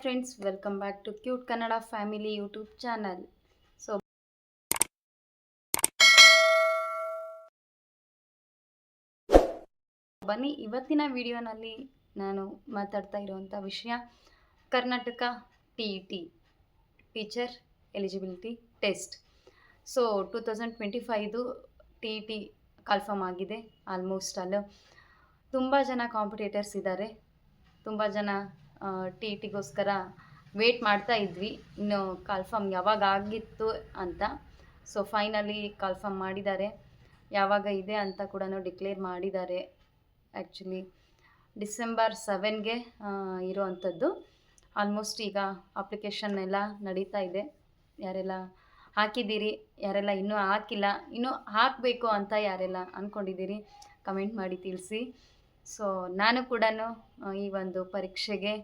Friends welcome back to cute Kannada family YouTube channel so ಬನ್ನಿ, ಇವತ್ತಿನ ವಿಡಿಯೋನಲ್ಲಿ ನಾನು ಮಾತಾಡ್ತಾ ಇರುವಂಥ ವಿಷಯ Karnataka T E T teacher eligibility test so two thousand twenty five T E T confirm ಆಗಿದೆ almost all ತುಂಬ ಜನ ಕಾಂಪಿಟೇಟರ್ಸ್ ಇದ್ದಾರೆ, ತುಂಬ ಜನ ಟಿ ಟಿಗೋಸ್ಕರ ವೇಟ್ ಮಾಡ್ತಾ ಇದ್ವಿ. ಇನ್ನು ಕಾಲ್ಫಾರ್ಮ್ ಯಾವಾಗ ಆಗಿತ್ತು ಅಂತ. ಸೊ ಫೈನಲಿ ಕಾಲ್ಫಾರ್ಮ್ ಮಾಡಿದ್ದಾರೆ. ಯಾವಾಗ ಇದೆ ಅಂತ ಕೂಡ ಡಿಕ್ಲೇರ್ ಮಾಡಿದ್ದಾರೆ. ಆ್ಯಕ್ಚುಲಿ ಡಿಸೆಂಬರ್ ಸೆವೆನ್ಗೆ ಇರುವಂಥದ್ದು. ಆಲ್ಮೋಸ್ಟ್ ಈಗ ಅಪ್ಲಿಕೇಶನ್ ಎಲ್ಲ ನಡೀತಾ ಇದೆ. ಯಾರೆಲ್ಲ ಹಾಕಿದ್ದೀರಿ, ಯಾರೆಲ್ಲ ಇನ್ನೂ ಹಾಕಿಲ್ಲ, ಇನ್ನೂ ಹಾಕಬೇಕು ಅಂತ ಯಾರೆಲ್ಲ ಅಂದ್ಕೊಂಡಿದ್ದೀರಿ ಕಮೆಂಟ್ ಮಾಡಿ ತಿಳಿಸಿ. ಸೊ ನಾನು ಕೂಡ ಈ ಒಂದು ಪರೀಕ್ಷೆಗೆ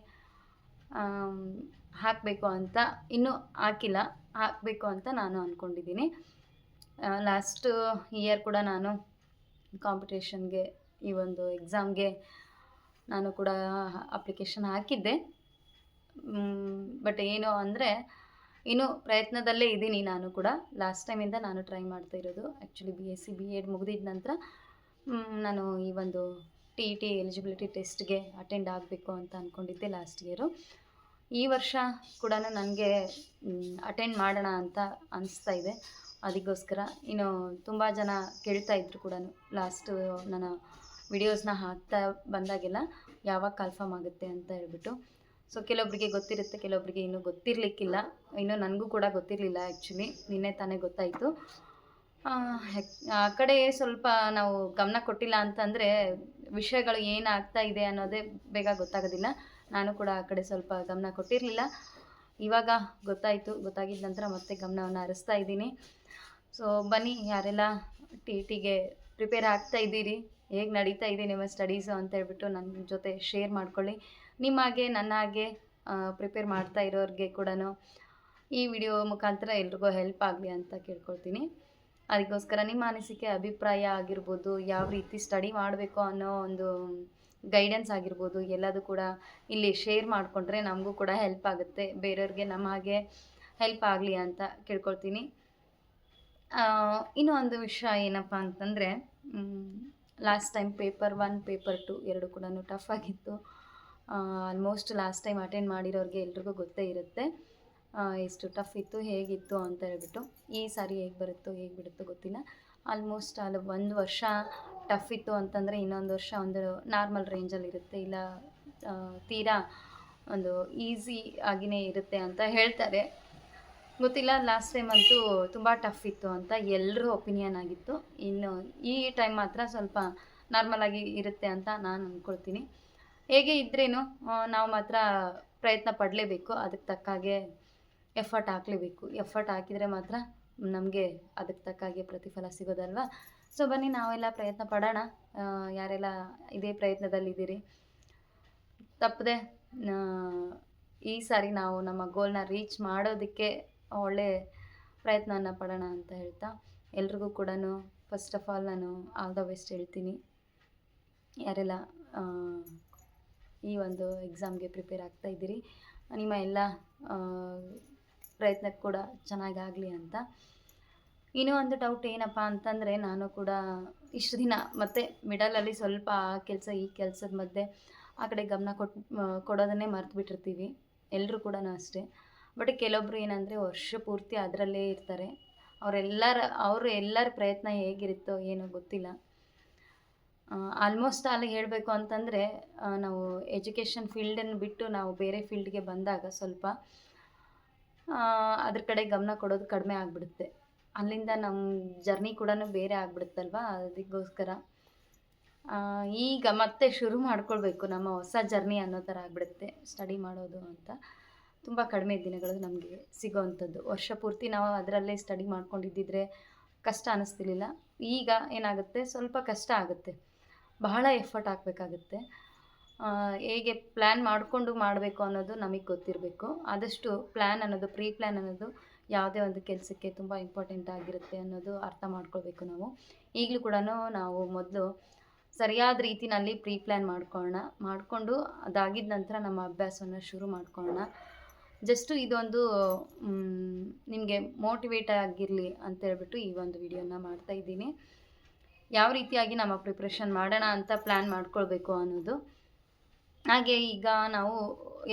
ಹಾಕಬೇಕು ಅಂತ ಇನ್ನೂ ಹಾಕಿಲ್ಲ. ಹಾಕಬೇಕು ಅಂತ ನಾನು ಅಂದ್ಕೊಂಡಿದ್ದೀನಿ ಲಾಸ್ಟ್ ಇಯರ್ ಕೂಡ ನಾನು ಕಾಂಪಿಟೇಷನ್ಗೆ ಈ ಒಂದು ಎಕ್ಸಾಮ್ಗೆ ನಾನು ಕೂಡ ಅಪ್ಲಿಕೇಶನ್ ಹಾಕಿದ್ದೆ. ಬಟ್ ಏನು ಅಂದರೆ ಇನ್ನೂ ಪ್ರಯತ್ನದಲ್ಲೇ ಇದ್ದೀನಿ ನಾನು ಕೂಡ. ಲಾಸ್ಟ್ ಟೈಮಿಂದ ನಾನು ಟ್ರೈ ಮಾಡ್ತಾ ಇರೋದು. Actually B S C B Ed ಮುಗಿದಿದ ನಂತರ ನಾನು ಈ ಒಂದು ಟಿ ಇ ಟಿ ಎಲಿಜಿಬಿಲಿಟಿ ಟೆಸ್ಟ್ಗೆ ಅಟೆಂಡ್ ಆಗಬೇಕು ಅಂತ ಅಂದ್ಕೊಂಡಿದ್ದೆ ಲಾಸ್ಟ್ ಇಯರು ಈ ವರ್ಷ ಕೂಡ ನನಗೆ ಅಟೆಂಡ್ ಮಾಡೋಣ ಅಂತ ಅನಿಸ್ತಾ ಇದೆ. ಅದಕ್ಕೋಸ್ಕರ ಇನ್ನು ತುಂಬ ಜನ ಕೇಳ್ತಾ ಇದ್ರು ಕೂಡ ಲಾಸ್ಟು ನನ್ನ ವಿಡಿಯೋಸ್ನ ಹಾಕ್ತಾ ಬಂದಾಗೆಲ್ಲ ಯಾವಾಗ ಕನ್ಫರ್ಮ್ ಆಗುತ್ತೆ ಅಂತ ಹೇಳ್ಬಿಟ್ಟು. ಸೊ ಕೆಲವೊಬ್ರಿಗೆ ಗೊತ್ತಿರುತ್ತೆ ಕೆಲವೊಬ್ಬರಿಗೆ ಇನ್ನೂ ಗೊತ್ತಿರಲಿಕ್ಕಿಲ್ಲ. ಇನ್ನೂ ನನಗೂ ಕೂಡ ಗೊತ್ತಿರಲಿಲ್ಲ ಆ್ಯಕ್ಚುಲಿ ನಿನ್ನೆ ತಾನೇ ಗೊತ್ತಾಯಿತು. ಆ ಕಡೆ ಸ್ವಲ್ಪ ನಾವು ಗಮನ ಕೊಟ್ಟಿಲ್ಲ ಅಂತಂದರೆ ವಿಷಯಗಳು ಏನಾಗ್ತಾ ಇದೆ ಅನ್ನೋದೇ ಬೇಗ ಗೊತ್ತಾಗೋದಿಲ್ಲ. ನಾನು ಕೂಡ ಆ ಕಡೆ ಸ್ವಲ್ಪ ಗಮನ ಕೊಟ್ಟಿರಲಿಲ್ಲ. ಇವಾಗ ಗೊತ್ತಾಯಿತು ಗೊತ್ತಾಗಿದ್ದ ನಂತರ ಮತ್ತೆ ಗಮನವನ್ನು ಹರಿಸ್ತಾ ಇದ್ದೀನಿ. ಸೊ ಬನ್ನಿ, ಯಾರೆಲ್ಲ ಟಿ ಟಿಗೆ ಪ್ರಿಪೇರ್ ಆಗ್ತಾ ಇದ್ದೀರಿ, ಹೇಗೆ ನಡೀತಾ ಇದೆ ನಿಮ್ಮ ಸ್ಟಡೀಸು ಅಂತ ಹೇಳ್ಬಿಟ್ಟು ನನ್ನ ಜೊತೆ ಶೇರ್ ಮಾಡ್ಕೊಳ್ಳಿ. ನಿಮ್ಮ ಹಾಗೆ, ನನ್ನ ಹಾಗೆ ಪ್ರಿಪೇರ್ ಮಾಡ್ತಾ ಇರೋರಿಗೆ ಕೂಡ ಈ ವಿಡಿಯೋ ಮುಖಾಂತರ ಎಲ್ರಿಗೂ ಹೆಲ್ಪ್ ಆಗಲಿ ಅಂತ ಕೇಳ್ಕೊಳ್ತೀನಿ. ಅದಕ್ಕೋಸ್ಕರ ನಿಮ್ಮ ಅನಿಸಿಕೆ ಅಭಿಪ್ರಾಯ ಆಗಿರ್ಬೋದು, ಯಾವ ರೀತಿ ಸ್ಟಡಿ ಮಾಡಬೇಕು ಅನ್ನೋ ಒಂದು ಗೈಡೆನ್ಸ್ ಆಗಿರ್ಬೋದು, ಎಲ್ಲದು ಕೂಡ ಇಲ್ಲಿ ಶೇರ್ ಮಾಡಿಕೊಂಡ್ರೆ ನಮಗೂ ಕೂಡ ಹೆಲ್ಪ್ ಆಗುತ್ತೆ. ಬೇರೆಯವ್ರಿಗೆ ನಮ್ಮ ಹಾಗೆ ಹೆಲ್ಪ್ ಆಗಲಿ ಅಂತ ಕೇಳ್ಕೊಳ್ತೀನಿ. ಇನ್ನೂ ಒಂದು ವಿಷಯ ಏನಪ್ಪ ಅಂತಂದರೆ last time paper one paper two ಎರಡು ಕೂಡ ಟಫ್ ಆಗಿತ್ತು. ಆಲ್ಮೋಸ್ಟ್ ಲಾಸ್ಟ್ ಟೈಮ್ ಅಟೆಂಡ್ ಮಾಡಿರೋರಿಗೆ ಎಲ್ರಿಗೂ ಗೊತ್ತೇ ಇರುತ್ತೆ. ಎಷ್ಟು ಟಫ್ ಇತ್ತು, ಹೇಗಿತ್ತು ಅಂತ ಹೇಳ್ಬಿಟ್ಟು, ಈ ಸಾರಿ ಹೇಗೆ ಬರುತ್ತೋ, ಹೇಗೆ ಬಿಡುತ್ತೋ ಗೊತ್ತಿಲ್ಲ. ಆಲ್ಮೋಸ್ಟ್ ಅಲ್ಲಿ ಒಂದು ವರ್ಷ ಟಫ್ ಇತ್ತು ಅಂತಂದರೆ ಇನ್ನೊಂದು ವರ್ಷ ಒಂದು ನಾರ್ಮಲ್ ರೇಂಜಲ್ಲಿ ಇರುತ್ತೆ. ಇಲ್ಲ ತೀರಾ ಒಂದು ಈಸಿ ಆಗಿನೇ ಇರುತ್ತೆ ಅಂತ ಹೇಳ್ತಾರೆ. ಗೊತ್ತಿಲ್ಲ ಲಾಸ್ಟ್ ಟೈಮ್ ಅಂತೂ ತುಂಬ ಟಫ್ ಇತ್ತು ಅಂತ ಎಲ್ಲರೂ ಒಪಿನಿಯನ್ ಆಗಿತ್ತು. ಇನ್ನು ಈ ಟೈಮ್ ಮಾತ್ರ ಸ್ವಲ್ಪ ನಾರ್ಮಲಾಗಿ ಇರುತ್ತೆ ಅಂತ ನಾನು ಅಂದ್ಕೊಳ್ತೀನಿ ಹೇಗೆ ಇದ್ರೇನು ನಾವು ಮಾತ್ರ ಪ್ರಯತ್ನ ಪಡಲೇಬೇಕು. ಅದಕ್ಕೆ ತಕ್ಕ ಹಾಗೆ ಎಫರ್ಟ್ ಹಾಕ್ಲೇಬೇಕು. ಎಫರ್ಟ್ ಹಾಕಿದರೆ ಮಾತ್ರ ನಮಗೆ ಅದಕ್ಕೆ ತಕ್ಕ ಹಾಗೆ ಪ್ರತಿಫಲ ಸಿಗೋದಲ್ವ? ಸೊ ಬನ್ನಿ, ನಾವೆಲ್ಲ ಪ್ರಯತ್ನ ಪಡೋಣ. ಯಾರೆಲ್ಲ ಇದೇ ಪ್ರಯತ್ನದಲ್ಲಿದ್ದೀರಿ? ತಪ್ಪದೆ ಈ ಸಾರಿ ನಾವು ನಮ್ಮ ಗೋಲ್ನ ರೀಚ್ ಮಾಡೋದಕ್ಕೆ ಒಳ್ಳೆ ಪ್ರಯತ್ನವನ್ನು ಪಡೋಣ ಅಂತ ಹೇಳ್ತಾ, ಎಲ್ರಿಗೂ ಕೂಡ ಫಸ್ಟ್ ಆಫ್ ಆಲ್ ನಾನು ಆಲ್ ದ ಬೆಸ್ಟ್ ಹೇಳ್ತೀನಿ. ಯಾರೆಲ್ಲ ಈ ಒಂದು ಎಕ್ಸಾಮ್ಗೆ ಪ್ರಿಪೇರ್ ಆಗ್ತಾ ಇದ್ದೀರಿ, ನಿಮ್ಮ ಎಲ್ಲ ಪ್ರಯತ್ನಕ್ಕೆ ಕೂಡ ಚೆನ್ನಾಗಾಗಲಿ ಅಂತ. ಇನ್ನೂ ಒಂದು ಡೌಟ್ ಏನಪ್ಪ ಅಂತಂದರೆ ನಾನು ಕೂಡ ಇಷ್ಟು ದಿನ ಮತ್ತು ಮಿಡಲಲ್ಲಿ ಸ್ವಲ್ಪ ಆ ಕೆಲಸ ಈ ಕೆಲಸದ ಮಧ್ಯೆ ಆ ಕಡೆ ಗಮನ ಕೊಟ್ಟು ಕೊಡೋದನ್ನೇ ಮರ್ತು ಬಿಟ್ಟಿರ್ತೀವಿ. ಎಲ್ಲರೂ ಕೂಡ ಅಷ್ಟೇ. ಬಟ್ ಕೆಲವೊಬ್ರು ಏನಂದರೆ ವರ್ಷ ಪೂರ್ತಿ ಅದರಲ್ಲೇ ಇರ್ತಾರೆ. ಅವರೆಲ್ಲರ, ಅವರು ಎಲ್ಲರ ಪ್ರಯತ್ನ ಹೇಗಿರುತ್ತೋ ಏನೋ ಗೊತ್ತಿಲ್ಲ. ಆಲ್ಮೋಸ್ಟ್ ಅಲ್ಲಿ ಹೇಳಬೇಕು ಅಂತಂದರೆ ನಾವು ಎಜುಕೇಷನ್ ಫೀಲ್ಡನ್ನು ಬಿಟ್ಟು ನಾವು ಬೇರೆ ಫೀಲ್ಡ್ಗೆ ಬಂದಾಗ ಸ್ವಲ್ಪ ಅದ್ರ ಕಡೆ ಗಮನ ಕೊಡೋದು ಕಡಿಮೆ ಆಗಿಬಿಡುತ್ತೆ. ಅಲ್ಲಿಂದ ನಮ್ಮ ಜರ್ನಿ ಕೂಡ ಬೇರೆ ಆಗಿಬಿಡುತ್ತಲ್ವ? ಅದಕ್ಕೋಸ್ಕರ. ಈಗ ಮತ್ತೆ ಶುರು ಮಾಡ್ಕೊಳ್ಬೇಕು ನಮ್ಮ ಹೊಸ ಜರ್ನಿ ಅನ್ನೋ ಥರ ಆಗಿಬಿಡುತ್ತೆ ಸ್ಟಡಿ ಮಾಡೋದು ಅಂತ. ತುಂಬ ಕಡಿಮೆ ದಿನಗಳು ನಮಗೆ ಸಿಗೋವಂಥದ್ದು ವರ್ಷ ಪೂರ್ತಿ ನಾವು ಅದರಲ್ಲೇ ಸ್ಟಡಿ ಮಾಡ್ಕೊಂಡಿದ್ದಿದ್ರೆ ಕಷ್ಟ ಅನ್ನಿಸ್ತಿರ್ಲಿಲ್ಲ ಈಗ ಏನಾಗುತ್ತೆ? ಸ್ವಲ್ಪ ಕಷ್ಟ ಆಗುತ್ತೆ. ಬಹಳ ಎಫರ್ಟ್ ಹಾಕಬೇಕಾಗುತ್ತೆ. ಹೇಗೆ ಪ್ಲ್ಯಾನ್ ಮಾಡಿಕೊಂಡು ಮಾಡಬೇಕು ಅನ್ನೋದು ನಮಗೆ ಗೊತ್ತಿರಬೇಕು. ಆದಷ್ಟು ಪ್ಲ್ಯಾನ್ ಅನ್ನೋದು ಪ್ರೀ ಪ್ಲ್ಯಾನ್ ಅನ್ನೋದು ಯಾವುದೇ ಒಂದು ಕೆಲಸಕ್ಕೆ ತುಂಬ ಇಂಪಾರ್ಟೆಂಟ್ ಆಗಿರುತ್ತೆ ಅನ್ನೋದು ಅರ್ಥ ಮಾಡ್ಕೊಳ್ಬೇಕು ನಾವು. ಈಗಲೂ ಕೂಡ ನಾವು ಮೊದಲು ಸರಿಯಾದ ರೀತಿನಲ್ಲಿ ಪ್ರೀ ಪ್ಲ್ಯಾನ್ ಮಾಡ್ಕೊಳ್ಳೋಣ ಮಾಡಿಕೊಂಡು ಅದಾಗಿದ್ದ ನಂತರ ನಮ್ಮ ಅಭ್ಯಾಸವನ್ನು ಶುರು ಮಾಡ್ಕೊಳ್ಳೋಣ ಜಸ್ಟು ಇದೊಂದು ನಿಮಗೆ ಮೋಟಿವೇಟ್ ಆಗಿರಲಿ ಅಂತ ಹೇಳ್ಬಿಟ್ಟು ಈ ಒಂದು ವಿಡಿಯೋನ ಮಾಡ್ತಾ ಇದ್ದೀನಿ. ಯಾವ ರೀತಿಯಾಗಿ ನಮ್ಮ ಪ್ರಿಪ್ರೇಷನ್ ಮಾಡೋಣ ಅಂತ ಪ್ಲ್ಯಾನ್ ಮಾಡ್ಕೊಳ್ಬೇಕು ಅನ್ನೋದು. ಹಾಗೆ ಈಗ ನಾವು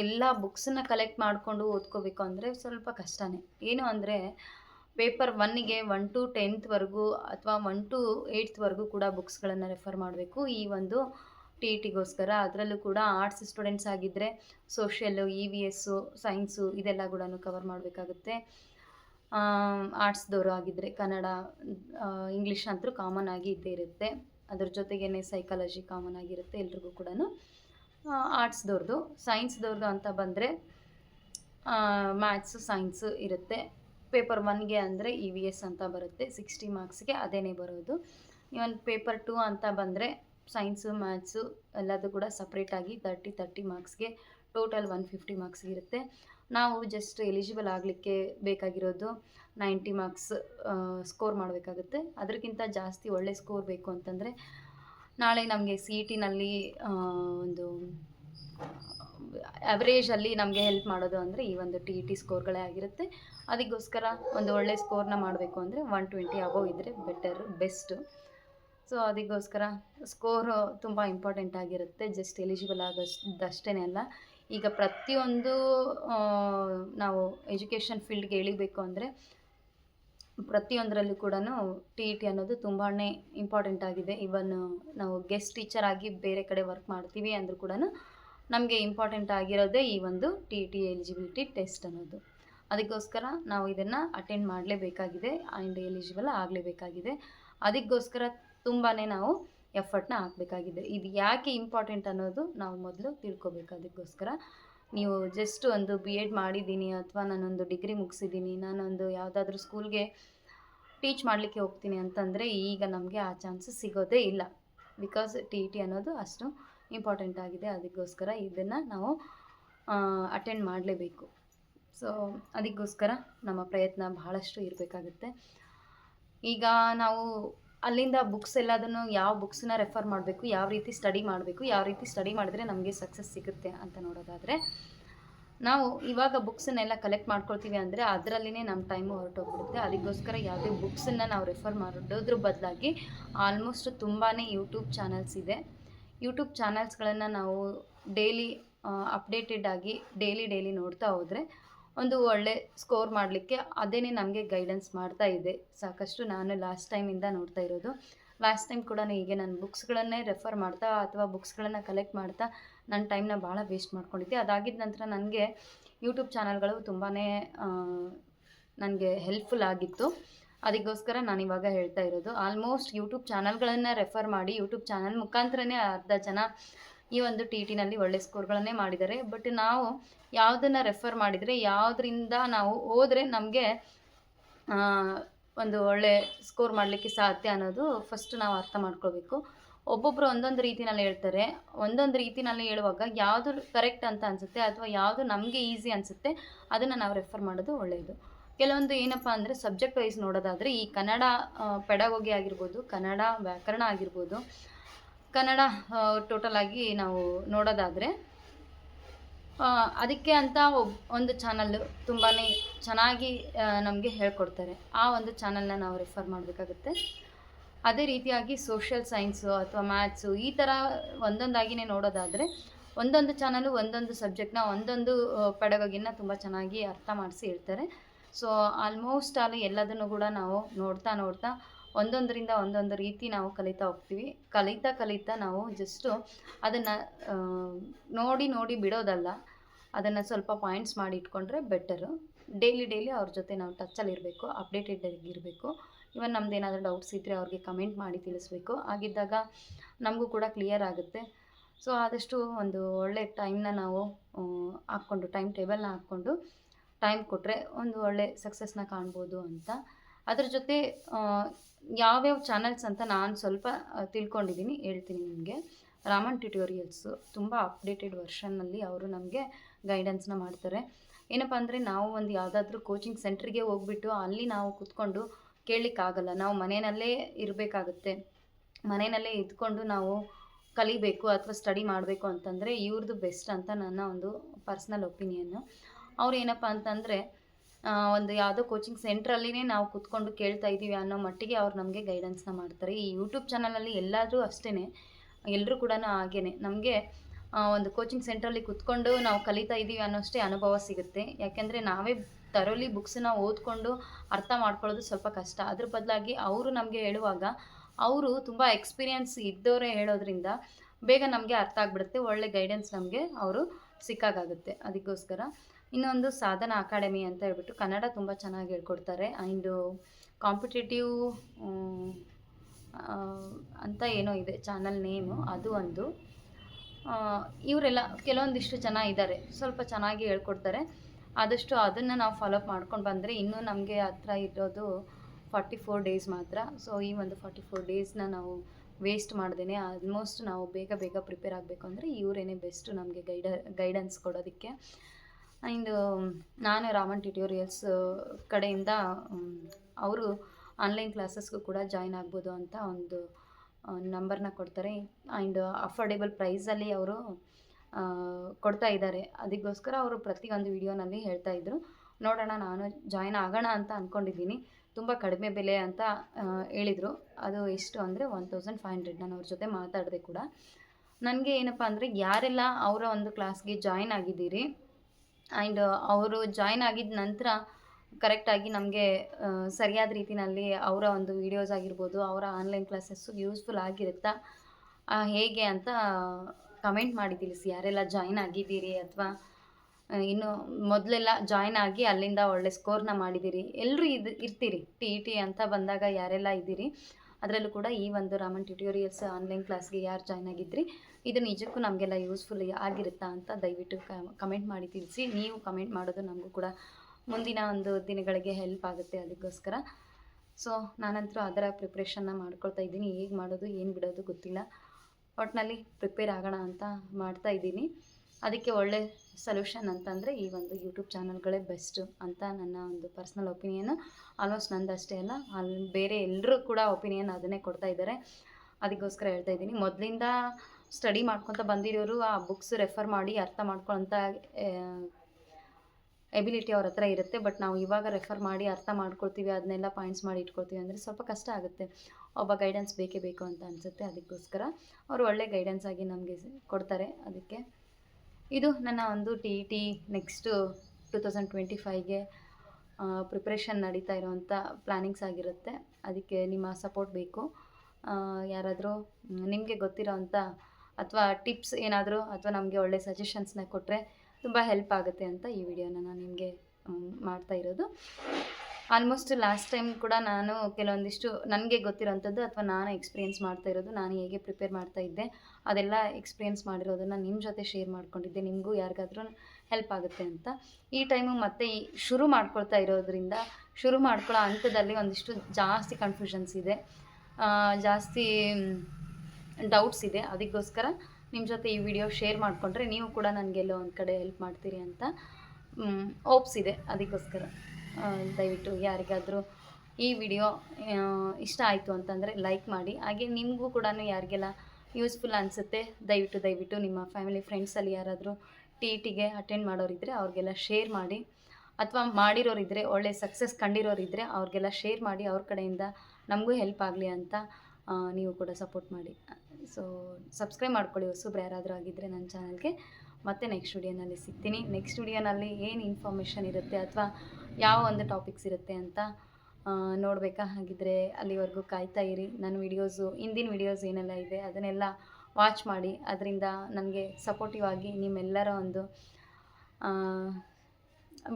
ಎಲ್ಲ ಬುಕ್ಸನ್ನ ಕಲೆಕ್ಟ್ ಮಾಡಿಕೊಂಡು ಓದ್ಕೋಬೇಕು ಅಂದರೆ ಸ್ವಲ್ಪ ಕಷ್ಟನೇ. ಏನು ಅಂದರೆ ಪೇಪರ್ ಒನ್ನಿಗೆ ಒನ್ ಟು ಟೆಂತ್ವರೆಗೂ ಅಥವಾ ಒನ್ ಟು ಏಯ್ತ್ವರೆಗೂ ಕೂಡ ಬುಕ್ಸ್ಗಳನ್ನು ರೆಫರ್ ಮಾಡಬೇಕು. ಈ ಒಂದು ಟಿ ಇ ಟಿಗೋಸ್ಕರ ಅದರಲ್ಲೂ ಕೂಡ ಆರ್ಟ್ಸ್ ಸ್ಟೂಡೆಂಟ್ಸ್ ಆಗಿದ್ದರೆ social E V S science ಇದೆಲ್ಲ ಕೂಡ ಕವರ್ ಮಾಡಬೇಕಾಗುತ್ತೆ. ಆರ್ಟ್ಸ್ದವರು ಆಗಿದ್ದರೆ ಕನ್ನಡ ಇಂಗ್ಲೀಷ್ ಅಂತೂ ಕಾಮನ್ ಆಗಿ ಇದ್ದೇ ಇರುತ್ತೆ. ಅದ್ರ ಜೊತೆಗೇ ಸೈಕಾಲಜಿ ಕಾಮನ್ ಆಗಿರುತ್ತೆ ಎಲ್ರಿಗೂ ಕೂಡ ಆರ್ಟ್ಸ್ದವ್ರದ್ದು ಸೈನ್ಸ್ದವ್ರದ್ದು ಅಂತ ಬಂದರೆ ಮ್ಯಾಥ್ಸು, ಸೈನ್ಸು ಇರುತ್ತೆ. ಪೇಪರ್ ಒನ್ಗೆ ಅಂದರೆ ಇ ವಿ ಎಸ್ ಅಂತ ಬರುತ್ತೆ, ಸಿಕ್ಸ್ಟಿ ಮಾರ್ಕ್ಸ್ಗೆ ಅದೇನೇ ಬರೋದು. ಇವನ್ ಪೇಪರ್ ಟೂ ಅಂತ ಬಂದರೆ, ಸೈನ್ಸು, ಮ್ಯಾಥ್ಸು ಎಲ್ಲದೂ ಕೂಡ ಸಪ್ರೇಟಾಗಿ ತರ್ಟಿ ತರ್ಟಿ ಮಾರ್ಕ್ಸ್ಗೆ, ಟೋಟಲ್ ಒನ್ ಫಿಫ್ಟಿ ಮಾರ್ಕ್ಸ್ ಇರುತ್ತೆ. ನಾವು ಜಸ್ಟ್ ಎಲಿಜಿಬಲ್ ಆಗಲಿಕ್ಕೆ ಬೇಕಾಗಿರೋದು ನೈಂಟಿ ಮಾರ್ಕ್ಸ್ ಸ್ಕೋರ್ ಮಾಡಬೇಕಾಗುತ್ತೆ. ಅದಕ್ಕಿಂತ ಜಾಸ್ತಿ ಒಳ್ಳೆ ಸ್ಕೋರ್ ಬೇಕು ಅಂತಂದರೆ ನಾಳೆ ನಮಗೆ ಸಿ ಇ ಟಿನಲ್ಲಿ ಒಂದು ಅವರೇಜಲ್ಲಿ ನಮಗೆ ಹೆಲ್ಪ್ ಮಾಡೋದು ಅಂದರೆ ಈ ಒಂದು ಟಿ ಇ ಟಿ ಸ್ಕೋರ್ಗಳೇ ಆಗಿರುತ್ತೆ. ಅದಕ್ಕೋಸ್ಕರ ಒಂದು ಒಳ್ಳೆ ಸ್ಕೋರ್ನ ಮಾಡಬೇಕು ಅಂದರೆ ಒನ್ ಟ್ವೆಂಟಿ ಅಬೋವ್ ಇದ್ದರೆ ಬೆಟರ್ ಬೆಸ್ಟು ಸೊ ಅದಕ್ಕೋಸ್ಕರ ಸ್ಕೋರು ತುಂಬ ಇಂಪಾರ್ಟೆಂಟ್ ಆಗಿರುತ್ತೆ. ಜಸ್ಟ್ ಎಲಿಜಿಬಲ್ ಆಗೋದಷ್ಟೇ ಅಲ್ಲ. ಈಗ ಪ್ರತಿಯೊಂದು ನಾವು ಎಜುಕೇಷನ್ ಫೀಲ್ಡ್ಗೆ ಇಳಿಬೇಕು ಅಂದರೆ ಪ್ರತಿಯೊಂದರಲ್ಲೂ ಕೂಡ ಟಿ ಇ ಟಿ ಅನ್ನೋದು ತುಂಬಾ ಇಂಪಾರ್ಟೆಂಟ್ ಆಗಿದೆ. ಇವನ್ ನಾವು ಗೆಸ್ಟ್ ಟೀಚರ್ ಆಗಿ ಬೇರೆ ಕಡೆ ವರ್ಕ್ ಮಾಡ್ತೀವಿ ಅಂದರೂ ಕೂಡ ನಮಗೆ ಇಂಪಾರ್ಟೆಂಟ್ ಆಗಿರೋದೇ ಈ ಒಂದು T E T eligibility test ಅನ್ನೋದು. ಅದಕ್ಕೋಸ್ಕರ ನಾವು ಇದನ್ನು ಅಟೆಂಡ್ ಮಾಡಲೇಬೇಕಾಗಿದೆ ಆ್ಯಂಡ್ ಎಲಿಜಿಬಲ್ ಆಗಲೇಬೇಕಾಗಿದೆ. ಅದಕ್ಕೋಸ್ಕರ ತುಂಬಾ ನಾವು ಎಫರ್ಟ್ನ ಹಾಕಬೇಕಾಗಿದೆ. ಇದು ಯಾಕೆ ಇಂಪಾರ್ಟೆಂಟ್ ಅನ್ನೋದು ನಾವು ಮೊದಲು ತಿಳ್ಕೊಬೇಕು. ಅದಕ್ಕೋಸ್ಕರ ನೀವು ಜಸ್ಟ್ ಒಂದು ಬಿ ಎಡ್ ಮಾಡಿದ್ದೀನಿ ಅಥವಾ ನಾನೊಂದು ಡಿಗ್ರಿ ಮುಗಿಸಿದ್ದೀನಿ, ನಾನೊಂದು ಯಾವುದಾದ್ರೂ ಸ್ಕೂಲ್ಗೆ ಟೀಚ್ ಮಾಡಲಿಕ್ಕೆ ಹೋಗ್ತೀನಿ ಅಂತಂದರೆ ಈಗ ನಮಗೆ ಆ ಚಾನ್ಸಸ್ ಸಿಗೋದೇ ಇಲ್ಲ. ಬಿಕಾಸ್ ಟಿ ಇ ಟಿ ಅನ್ನೋದು ಅಷ್ಟು ಇಂಪಾರ್ಟೆಂಟ್ ಆಗಿದೆ, ಅದಕ್ಕೋಸ್ಕರ ಇದನ್ನು ನಾವು ಅಟೆಂಡ್ ಮಾಡಲೇಬೇಕು. ಸೊ ಅದಕ್ಕೋಸ್ಕರ ನಮ್ಮ ಪ್ರಯತ್ನ ಬಹಳಷ್ಟು ಇರಬೇಕಾಗುತ್ತೆ. ಈಗ ನಾವು ಅಲ್ಲಿಂದ ಬುಕ್ಸ್ ಎಲ್ಲದನ್ನು ಯಾವ ಬುಕ್ಸ್ನ ರೆಫರ್ ಮಾಡಬೇಕು, ಯಾವ ರೀತಿ ಸ್ಟಡಿ ಮಾಡಬೇಕು, ಯಾವ ರೀತಿ ಸ್ಟಡಿ ಮಾಡಿದ್ರೆ ನಮಗೆ ಸಕ್ಸಸ್ ಸಿಗುತ್ತೆ ಅಂತ ನೋಡೋದಾದರೆ, ನಾವು ಇವಾಗ ಬುಕ್ಸನ್ನೆಲ್ಲ ಕಲೆಕ್ಟ್ ಮಾಡ್ಕೊಳ್ತೀವಿ ಅಂದರೆ ಅದರಲ್ಲಿನೇ ನಮ್ಮ ಟೈಮು ಹೊರಟೋಗ್ಬಿಡುತ್ತೆ. ಅದಕ್ಕೋಸ್ಕರ ಯಾವುದೇ ಬುಕ್ಸನ್ನು ನಾವು ರೆಫರ್ ಮಾಡೋದ್ರ ಬದಲಾಗಿ ಆಲ್ಮೋಸ್ಟ್ ತುಂಬಾ ಯೂಟ್ಯೂಬ್ ಚಾನಲ್ಸ್ ಇದೆ. ಯೂಟ್ಯೂಬ್ ಚಾನಲ್ಸ್ಗಳನ್ನು ನಾವು ಡೈಲಿ ಅಪ್ಡೇಟೆಡ್ ಆಗಿ ಡೈಲಿ ಡೈಲಿ ನೋಡ್ತಾ ಹೋದರೆ ಒಂದು ಒಳ್ಳೆ ಸ್ಕೋರ್ ಮಾಡಲಿಕ್ಕೆ ಅದೇನೆ ನಮಗೆ ಗೈಡೆನ್ಸ್ ಮಾಡ್ತಾ ಇದೆ. ಸಾಕಷ್ಟು ನಾನು ಲಾಸ್ಟ್ ಟೈಮಿಂದ ನೋಡ್ತಾ ಇರೋದು. ಲಾಸ್ಟ್ ಟೈಮ್ ಕೂಡ ಹೀಗೆ ನಾನು ಬುಕ್ಸ್ಗಳನ್ನೇ ರೆಫರ್ ಮಾಡ್ತಾ ಅಥವಾ ಬುಕ್ಸ್ಗಳನ್ನು ಕಲೆಕ್ಟ್ ಮಾಡ್ತಾ ನನ್ನ ಟೈಮ್ನ ಭಾಳ ವೇಸ್ಟ್ ಮಾಡ್ಕೊಂಡಿದ್ದೆ. ಅದಾಗಿದ್ದ ನಂತರ ನನಗೆ ಯೂಟ್ಯೂಬ್ ಚಾನಲ್ಗಳು ತುಂಬಾ ನನಗೆ ಹೆಲ್ಪ್ಫುಲ್ ಆಗಿತ್ತು. ಅದಕ್ಕೋಸ್ಕರ ನಾನು ಇವಾಗ ಹೇಳ್ತಾ ಇರೋದು. ಆಲ್ಮೋಸ್ಟ್ ಯೂಟ್ಯೂಬ್ ಚಾನಲ್ಗಳನ್ನು ರೆಫರ್ ಮಾಡಿ ಯೂಟ್ಯೂಬ್ ಚಾನಲ್ ಮುಖಾಂತರನೇ ಅರ್ಧ ಜನ ಈ ಒಂದು ಟಿ ಟಿನಲ್ಲಿ ಒಳ್ಳೆ ಸ್ಕೋರ್ಗಳನ್ನೇ ಮಾಡಿದ್ದಾರೆ. ಬಟ್ ನಾವು ಯಾವುದನ್ನು ರೆಫರ್ ಮಾಡಿದರೆ, ಯಾವುದರಿಂದ ನಾವು ಹೋದರೆ ನಮಗೆ ಒಂದು ಒಳ್ಳೆ ಸ್ಕೋರ್ ಮಾಡಲಿಕ್ಕೆ ಸಾಧ್ಯ ಅನ್ನೋದು ಫಸ್ಟ್ ನಾವು ಅರ್ಥ ಮಾಡ್ಕೋಬೇಕು ಒಬ್ಬೊಬ್ಬರು ಒಂದೊಂದು ರೀತಿನಲ್ಲಿ ಹೇಳ್ತಾರೆ. ಒಂದೊಂದು ರೀತಿನಲ್ಲಿ ಹೇಳುವಾಗ ಯಾವುದು ಕರೆಕ್ಟ್ ಅಂತ ಅನಿಸುತ್ತೆ ಅಥವಾ ಯಾವುದು ನಮಗೆ ಈಸಿ ಅನಿಸುತ್ತೆ ಅದನ್ನು ನಾವು ರೆಫರ್ ಮಾಡೋದು ಒಳ್ಳೆಯದು. ಕೆಲವೊಂದು ಏನಪ್ಪ ಅಂದರೆ ಸಬ್ಜೆಕ್ಟ್ ವೈಸ್ ನೋಡೋದಾದರೆ ಈ ಕನ್ನಡ ಪೆಡಗೋಗಿ ಆಗಿರ್ಬೋದು, ಕನ್ನಡ ವ್ಯಾಕರಣ ಆಗಿರ್ಬೋದು ಕನ್ನಡ ಟೋಟಲ್ ಆಗಿ ನಾವು ನೋಡೋದಾದರೆ ಅದಕ್ಕೆ ಅಂತ ಒಂದು ಚಾನಲ್ ತುಂಬಾ ಚೆನ್ನಾಗಿ ನಮಗೆ ಹೇಳ್ಕೊಡ್ತಾರೆ. ಆ ಒಂದು ಚಾನಲ್ನ ನಾವು ರೆಫರ್ ಮಾಡಬೇಕಾಗುತ್ತೆ. ಅದೇ ರೀತಿಯಾಗಿ ಸೋಷಿಯಲ್ ಸೈನ್ಸು ಅಥವಾ ಮ್ಯಾಥ್ಸು ಈ ಥರ ಒಂದೊಂದಾಗಿನೇ ನೋಡೋದಾದರೆ, ಒಂದೊಂದು ಚಾನಲ್ಲು ಒಂದೊಂದು ಸಬ್ಜೆಕ್ಟ್ನ ಒಂದೊಂದು ಪೆಡಗೋಗಿನ ತುಂಬ ಚೆನ್ನಾಗಿ ಅರ್ಥ ಮಾಡಿಸಿ ಹೇಳ್ತಾರೆ. ಸೊ ಆಲ್ಮೋಸ್ಟ್ ಆಲ್ ಎಲ್ಲದನ್ನು ಕೂಡ ನಾವು ನೋಡ್ತಾ ನೋಡ್ತಾ ಒಂದೊಂದರಿಂದ ಒಂದೊಂದು ರೀತಿ ನಾವು ಕಲಿತಾ ಹೋಗ್ತೀವಿ. ಕಲಿತಾ ಕಲಿತಾ ನಾವು ಜಸ್ಟು ಅದನ್ನು ನೋಡಿ ನೋಡಿ ಬಿಡೋದಲ್ಲ. ಅದನ್ನು ಸ್ವಲ್ಪ ಪಾಯಿಂಟ್ಸ್ ಮಾಡಿ ಇಟ್ಕೊಂಡ್ರೆ ಬೆಟರು ಡೈಲಿ ಡೈಲಿ ಅವ್ರ ಜೊತೆ ನಾವು ಟಚ್ಚಲ್ಲಿ ಇರಬೇಕು ಅಪ್ಡೇಟೆಡ್ ಆಗಿರಬೇಕು ಇವನ್ ನಮ್ದು ಏನಾದರೂ ಡೌಟ್ಸ್ ಇದ್ದರೆ ಅವ್ರಿಗೆ ಕಮೆಂಟ್ ಮಾಡಿ ತಿಳಿಸ್ಬೇಕು. ಆಗಿದ್ದಾಗ ನಮಗೂ ಕೂಡ ಕ್ಲಿಯರ್ ಆಗುತ್ತೆ. ಸೊ ಆದಷ್ಟು ಒಂದು ಒಳ್ಳೆ ಟೈಮ್ನ ನಾವು ಹಾಕ್ಕೊಂಡು ಟೈಮ್ ಟೇಬಲ್ನ ಹಾಕ್ಕೊಂಡು ಟೈಮ್ ಕೊಟ್ಟರೆ ಒಂದು ಒಳ್ಳೆ ಸಕ್ಸಸ್ನ ಕಾಣ್ಬೋದು ಅಂತ. ಅದ್ರ ಜೊತೆ ಯಾವ್ಯಾವ ಚಾನಲ್ಸ್ ಅಂತ ನಾನು ಸ್ವಲ್ಪ ತಿಳ್ಕೊಂಡಿದ್ದೀನಿ ಹೇಳ್ತೀನಿ ನಿಮಗೆ. ರಾಮನ್ ಟ್ಯುಟೋರಿಯಲ್ಸು ತುಂಬ ಅಪ್ಡೇಟೆಡ್ ವರ್ಷನ್ನಲ್ಲಿ ಅವರು ನಮಗೆ ಗೈಡೆನ್ಸ್ನ ಮಾಡ್ತಾರೆ. ಏನಪ್ಪ ಅಂದರೆ ನಾವು ಒಂದು ಯಾವುದಾದ್ರೂ ಕೋಚಿಂಗ್ ಸೆಂಟ್ರಿಗೆ ಹೋಗ್ಬಿಟ್ಟು ಅಲ್ಲಿ ನಾವು ಕೂತ್ಕೊಂಡು ಕೇಳಲಿಕ್ಕಾಗಲ್ಲ. ನಾವು ಮನೆಯಲ್ಲೇ ಇರಬೇಕಾಗುತ್ತೆ. ಮನೆಯಲ್ಲೇ ಇದ್ಕೊಂಡು ನಾವು ಕಲಿಬೇಕು ಅಥವಾ ಸ್ಟಡಿ ಮಾಡಬೇಕು ಅಂತಂದರೆ ಇವ್ರದ್ದು ಬೆಸ್ಟ್ ಅಂತ ನನ್ನ ಒಂದು ಪರ್ಸ್ನಲ್ ಒಪಿನಿಯನ್ನು ಅವ್ರು ಏನಪ್ಪ ಅಂತಂದರೆ ಒಂದು ಯಾವುದೋ ಕೋಚಿಂಗ್ ಸೆಂಟ್ರಲ್ಲಿನೇ ನಾವು ಕೂತ್ಕೊಂಡು ಕೇಳ್ತಾ ಇದ್ದೀವಿ ಅನ್ನೋ ಮಟ್ಟಿಗೆ ಅವ್ರು ನಮಗೆ ಗೈಡೆನ್ಸ್ನ ಮಾಡ್ತಾರೆ. ಈ ಯೂಟ್ಯೂಬ್ ಚಾನಲಲ್ಲಿ ಎಲ್ಲಾದರೂ ಅಷ್ಟೇ ಎಲ್ಲರೂ ಕೂಡ ಹಾಗೇ ನಮಗೆ ಒಂದು ಕೋಚಿಂಗ್ ಸೆಂಟ್ರಲ್ಲಿ ಕೂತ್ಕೊಂಡು ನಾವು ಕಲಿತಾ ಇದ್ದೀವಿ ಅನ್ನೋಷ್ಟೇ ಅನುಭವ ಸಿಗುತ್ತೆ. ಯಾಕೆಂದರೆ ನಾವೇ ತರೋಲಿ ಬುಕ್ಸನ್ನ ಓದ್ಕೊಂಡು ಅರ್ಥ ಮಾಡ್ಕೊಳ್ಳೋದು ಸ್ವಲ್ಪ ಕಷ್ಟ. ಅದ್ರ ಬದಲಾಗಿ ಅವರು ನಮಗೆ ಹೇಳುವಾಗ, ಅವರು ತುಂಬ ಎಕ್ಸ್ಪೀರಿಯನ್ಸ್ ಇದ್ದವರೇ ಹೇಳೋದ್ರಿಂದ ಬೇಗ ನಮಗೆ ಅರ್ಥ ಆಗಿಬಿಡುತ್ತೆ. ಒಳ್ಳೆ ಗೈಡೆನ್ಸ್ ನಮಗೆ ಅವರು ಸಿಕ್ಕಾಗುತ್ತೆ ಅದಕ್ಕೋಸ್ಕರ ಇನ್ನೊಂದು ಸಾಧನ ಅಕಾಡೆಮಿ ಅಂತ ಹೇಳ್ಬಿಟ್ಟು ಕನ್ನಡ ತುಂಬ ಚೆನ್ನಾಗಿ ಹೇಳ್ಕೊಡ್ತಾರೆ. ಆ್ಯಂಡು ಕಾಂಪಿಟೇಟಿವ್ ಅಂತ ಏನೋ ಇದೆ, ಚಾನಲ್ ನೇಮು, ಅದು ಒಂದು. ಇವರೆಲ್ಲ ಕೆಲವೊಂದಿಷ್ಟು ಜನ ಇದ್ದಾರೆ, ಸ್ವಲ್ಪ ಚೆನ್ನಾಗಿ ಹೇಳ್ಕೊಡ್ತಾರೆ. ಆದಷ್ಟು ಅದನ್ನು ನಾವು ಫಾಲೋಅಪ್ ಮಾಡ್ಕೊಂಡು ಬಂದರೆ ಇನ್ನೂ ನಮಗೆ ಹತ್ರ ಇರೋದು ಫಾರ್ಟಿ ಫೋರ್ ಡೇಸ್ ಮಾತ್ರ. ಸೊ ಈ ಒಂದು ಫಾರ್ಟಿ ಫೋರ್ ಡೇಸ್ನ ನಾವು ವೇಸ್ಟ್ ಮಾಡ್ದೇ ಆಲ್ಮೋಸ್ಟ್ ನಾವು ಬೇಗ ಬೇಗ ಪ್ರಿಪೇರ್ ಆಗಬೇಕು ಅಂದರೆ ಇವರೇನೇ ಬೆಸ್ಟು ನಮಗೆ ಗೈಡ ಗೈಡೆನ್ಸ್ ಕೊಡೋದಕ್ಕೆ. ಆ್ಯಂಡ್ ನಾನು ರಾಮನ್ ಟ್ಯುಟೋರಿಯಲ್ಸ್ ಕಡೆಯಿಂದ ಅವರು ಆನ್ಲೈನ್ ಕ್ಲಾಸಸ್ಗೂ ಕೂಡ ಜಾಯ್ನ್ ಆಗ್ಬೋದು ಅಂತ ಒಂದು ನಂಬರ್ನ ಕೊಡ್ತಾರೆ. ಆ್ಯಂಡ್ ಅಫೋರ್ಡೆಬಲ್ ಪ್ರೈಸಲ್ಲಿ ಅವರು ಕೊಡ್ತಾ ಇದ್ದಾರೆ. ಅದಕ್ಕೋಸ್ಕರ ಅವರು ಪ್ರತಿಯೊಂದು ವಿಡಿಯೋನಲ್ಲಿ ಹೇಳ್ತಾ ಇದ್ರು. ನೋಡೋಣ, ನಾನು ಜಾಯ್ನ್ ಆಗೋಣ ಅಂತ ಅಂದ್ಕೊಂಡಿದ್ದೀನಿ ತುಂಬ ಕಡಿಮೆ ಬೆಲೆ ಅಂತ ಹೇಳಿದರು. ಅದು ಎಷ್ಟು ಅಂದರೆ ಒನ್ ತೌಸಂಡ್ ಫೈವ್ ಹಂಡ್ರೆಡ್ ನಾನು ಅವ್ರ ಜೊತೆ ಮಾತಾಡಿದೆ ಕೂಡ. ನನಗೆ ಏನಪ್ಪ ಅಂದರೆ ಯಾರೆಲ್ಲ ಅವರ ಒಂದು ಕ್ಲಾಸ್ಗೆ ಜಾಯ್ನ್ ಆಗಿದ್ದೀರಿ ಆ್ಯಂಡ್ ಅವರು ಜಾಯ್ನ್ ಆಗಿದ ನಂತರ ಕರೆಕ್ಟಾಗಿ ನಮಗೆ ಸರಿಯಾದ ರೀತಿಯಲ್ಲಿ ಅವರ ಒಂದು ವೀಡಿಯೋಸ್ ಆಗಿರ್ಬೋದು, ಅವರ ಆನ್ಲೈನ್ ಕ್ಲಾಸಸ್ಸು ಯೂಸ್ಫುಲ್ ಆಗಿರುತ್ತಾ? ಹೇಗೆ ಅಂತ ಕಮೆಂಟ್ ಮಾಡಿ ತಿಳಿಸಿ. ಯಾರೆಲ್ಲ ಜಾಯ್ನ್ ಆಗಿದ್ದೀರಿ ಅಥವಾ ಇನ್ನು ಮೊದಲೆಲ್ಲ ಜಾಯ್ನ್ ಆಗಿ ಅಲ್ಲಿಂದ ಒಳ್ಳೆ ಸ್ಕೋರ್ನ ಮಾಡಿದ್ದೀರಿ. ಎಲ್ಲರೂ ಇದು ಇರ್ತೀರಿ. ಟಿ ಇ ಟಿ ಅಂತ ಬಂದಾಗ ಯಾರೆಲ್ಲ ಇದ್ದೀರಿ, ಅದರಲ್ಲೂ ಕೂಡ ಈ ಒಂದು ರಾಮನ್ ಟ್ಯುಟೋರಿಯಲ್ಸ್ ಆನ್ಲೈನ್ ಕ್ಲಾಸ್ಗೆ ಯಾರು ಜಾಯ್ನ್ ಆಗಿದ್ರಿ? ಇದು ನಿಜಕ್ಕೂ ನಮಗೆಲ್ಲ ಯೂಸ್ಫುಲ್ ಆಗಿರುತ್ತಾ ಅಂತ ದಯವಿಟ್ಟು ಕಮೆಂಟ್ ಮಾಡಿ ತಿಳಿಸಿ. ನೀವು ಕಮೆಂಟ್ ಮಾಡೋದು ನಮಗೂ ಕೂಡ ಮುಂದಿನ ಒಂದು ದಿನಗಳಿಗೆ ಹೆಲ್ಪ್ ಆಗುತ್ತೆ ಅದಕ್ಕೋಸ್ಕರ. ಸೊ ನಾನಂತರೂ ಅದರ ಪ್ರಿಪ್ರೇಷನ್ನ ಮಾಡ್ಕೊಳ್ತಾ ಇದ್ದೀನಿ. ಹೇಗೆ ಮಾಡೋದು, ಏನು ಬಿಡೋದು ಗೊತ್ತಿಲ್ಲ. ಒಟ್ಟಿನಲ್ಲಿ ಪ್ರಿಪೇರ್ ಆಗೋಣ ಅಂತ ಮಾಡ್ತಾ ಇದ್ದೀನಿ. ಅದಕ್ಕೆ ಒಳ್ಳೆ ಸೊಲ್ಯೂಷನ್ ಅಂತಂದರೆ ಈ ಒಂದು ಯೂಟ್ಯೂಬ್ ಚಾನಲ್ಗಳೇ ಬೆಸ್ಟು ಅಂತ ನನ್ನ ಒಂದು ಪರ್ಸ್ನಲ್ ಒಪಿನಿಯನ್ ಆಲ್ಮೋಸ್ಟ್ ಅಷ್ಟೇ ಅಲ್ಲ ಅಲ್ಲಿ ಬೇರೆ ಎಲ್ಲರೂ ಕೂಡ ಒಪಿನಿಯನ್ ಅದನ್ನೇ ಕೊಡ್ತಾ ಇದ್ದಾರೆ. ಅದಕ್ಕೋಸ್ಕರ ಹೇಳ್ತಾ ಇದ್ದೀನಿ. ಮೊದಲಿಂದ ಸ್ಟಡಿ ಮಾಡ್ಕೊತ ಬಂದಿರೋರು ಆ ಬುಕ್ಸ್ ರೆಫರ್ ಮಾಡಿ ಅರ್ಥ ಮಾಡ್ಕೊಳಂತ ಎಬಿಲಿಟಿ ಅವ್ರ ಹತ್ರ ಇರುತ್ತೆ. ಬಟ್ ನಾವು ಇವಾಗ ರೆಫರ್ ಮಾಡಿ ಅರ್ಥ ಮಾಡ್ಕೊಳ್ತೀವಿ ಅದನ್ನೆಲ್ಲ ಪಾಯಿಂಟ್ಸ್ ಮಾಡಿ ಇಟ್ಕೊಳ್ತೀವಿ ಅಂದರೆ ಸ್ವಲ್ಪ ಕಷ್ಟ ಆಗುತ್ತೆ. ಒಬ್ಬ ಗೈಡೆನ್ಸ್ ಬೇಕೇ ಬೇಕು ಅಂತ ಅನಿಸುತ್ತೆ ಅದಕ್ಕೋಸ್ಕರ. ಅವರು ಒಳ್ಳೆ ಗೈಡೆನ್ಸ್ ಆಗಿ ನಮಗೆ ಕೊಡ್ತಾರೆ ಅದಕ್ಕೆ. ಇದು ನನ್ನ ಒಂದು T E T next two thousand twenty ಫೈವ್ಗೆ preparation ನಡೀತಾ ಇರೋವಂಥ ಪ್ಲ್ಯಾನಿಂಗ್ಸ್ ಆಗಿರುತ್ತೆ. ಅದಕ್ಕೆ ನಿಮ್ಮ ಸಪೋರ್ಟ್ ಬೇಕು. ಯಾರಾದರೂ, ನಿಮಗೆ ಗೊತ್ತಿರೋ ಅಂಥ ಅಥವಾ ಟಿಪ್ಸ್ ಏನಾದರೂ ಅಥವಾ ನಮಗೆ ಒಳ್ಳೆ ಸಜೆಷನ್ಸ್ನ ಕೊಟ್ಟರೆ ತುಂಬ ಹೆಲ್ಪ್ ಆಗುತ್ತೆ ಅಂತ ಈ ವಿಡಿಯೋನ ನಾನು ನಿಮಗೆ ಮಾಡ್ತಾ ಇರೋದು. ಆಲ್ಮೋಸ್ಟ್ ಲಾಸ್ಟ್ ಟೈಮ್ ಕೂಡ ನಾನು ಕೆಲವೊಂದಿಷ್ಟು ನನಗೆ ಗೊತ್ತಿರೋಂಥದ್ದು ಅಥವಾ ನಾನು ಎಕ್ಸ್ಪೀರಿಯೆನ್ಸ್ ಮಾಡ್ತಾ ಇರೋದು, ನಾನು ಹೇಗೆ ಪ್ರಿಪೇರ್ ಮಾಡ್ತಾ ಇದ್ದೆ, ಅದೆಲ್ಲ ಎಕ್ಸ್ಪೀರಿಯೆನ್ಸ್ ಮಾಡಿರೋದನ್ನು ನಿಮ್ಮ ಜೊತೆ ಶೇರ್ ಮಾಡ್ಕೊಂಡಿದ್ದೆ, ನಿಮಗೂ ಯಾರಿಗಾದ್ರೂ ಹೆಲ್ಪ್ ಆಗುತ್ತೆ ಅಂತ. ಈ ಟೈಮು ಮತ್ತೆ ಈ ಶುರು ಮಾಡ್ಕೊಳ್ತಾ ಇರೋದ್ರಿಂದ, ಶುರು ಮಾಡ್ಕೊಳ್ಳೋ ಹಂತದಲ್ಲಿ ಒಂದಿಷ್ಟು ಜಾಸ್ತಿ ಕನ್ಫ್ಯೂಷನ್ಸ್ ಇದೆ. ಜಾಸ್ತಿ ಡೌಟ್ಸ್ ಇದೆ. ಅದಕ್ಕೋಸ್ಕರ ನಿಮ್ಮ ಜೊತೆ ಈ ವಿಡಿಯೋ ಶೇರ್ ಮಾಡಿಕೊಂಡ್ರೆ ನೀವು ಕೂಡ ನನಗೆಲ್ಲೋ ಒಂದು ಕಡೆ ಹೆಲ್ಪ್ ಮಾಡ್ತೀರಿ ಅಂತ ಓಪ್ಸ್ ಇದೆ. ಅದಕ್ಕೋಸ್ಕರ ದಯವಿಟ್ಟು ಯಾರಿಗಾದರೂ ಈ ವಿಡಿಯೋ ಇಷ್ಟ ಆಯಿತು ಅಂತಂದರೆ ಲೈಕ್ ಮಾಡಿ. ಹಾಗೆ ನಿಮಗೂ ಕೂಡ ಯಾರಿಗೆಲ್ಲ ಯೂಸ್ಫುಲ್ ಅನಿಸುತ್ತೆ, ದಯವಿಟ್ಟು ದಯವಿಟ್ಟು ನಿಮ್ಮ ಫ್ಯಾಮಿಲಿ ಫ್ರೆಂಡ್ಸಲ್ಲಿ ಯಾರಾದರೂ ಟಿ ಟಿಗೆ ಅಟೆಂಡ್ ಮಾಡೋರಿದ್ದರೆ ಅವ್ರಿಗೆಲ್ಲ ಶೇರ್ ಮಾಡಿ. ಅಥವಾ ಮಾಡಿರೋರಿದ್ದರೆ ಒಳ್ಳೆ ಸಕ್ಸಸ್ ಕಂಡಿರೋರಿದ್ದರೆ ಅವ್ರಿಗೆಲ್ಲ ಶೇರ್ ಮಾಡಿ, ಅವ್ರ ಕಡೆಯಿಂದ ನಮಗೂ ಹೆಲ್ಪ್ ಆಗಲಿ ಅಂತ ನೀವು ಕೂಡ ಸಪೋರ್ಟ್ ಮಾಡಿ. ಸೊ ಸಬ್ಸ್ಕ್ರೈಬ್ ಮಾಡ್ಕೊಳ್ಳಿ ಹೊಸಬ್ರು ಯಾರಾದರೂ ಆಗಿದ್ದರೆ ನನ್ನ ಚಾನಲ್ಗೆ ಮತ್ತೆ ನೆಕ್ಸ್ಟ್ ವಿಡಿಯೋನಲ್ಲಿ ಸಿಗ್ತೀನಿ. ನೆಕ್ಸ್ಟ್ ವಿಡಿಯೋನಲ್ಲಿ ಏನು ಇನ್ಫಾರ್ಮೇಷನ್ ಇರುತ್ತೆ ಅಥವಾ ಯಾವ ಒಂದು ಟಾಪಿಕ್ಸ್ ಇರುತ್ತೆ ಅಂತ ನೋಡಬೇಕಾ? ಹಾಗಿದ್ದರೆ ಅಲ್ಲಿವರೆಗೂ ಕಾಯ್ತಾ ಇರಿ. ನನ್ನ ವಿಡಿಯೋಸು ಹಿಂದಿನ ವಿಡಿಯೋಸ್ ಏನೆಲ್ಲ ಇದೆ ಅದನ್ನೆಲ್ಲ ವಾಚ್ ಮಾಡಿ. ಅದರಿಂದ ನನಗೆ ಸಪೋರ್ಟಿವ್ ಆಗಿ ನಿಮ್ಮೆಲ್ಲರ ಒಂದು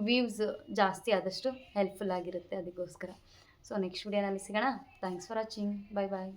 ವ್ಯೂವ್ಸ್ ಜಾಸ್ತಿ ಆದಷ್ಟು ಹೆಲ್ಪ್ಫುಲ್ ಆಗಿರುತ್ತೆ ಅದಕ್ಕೋಸ್ಕರ. ಸೊ ನೆಕ್ಸ್ಟ್ ವಿಡಿಯೋನಲ್ಲಿ ಸಿಗೋಣ thanks for watching bye bye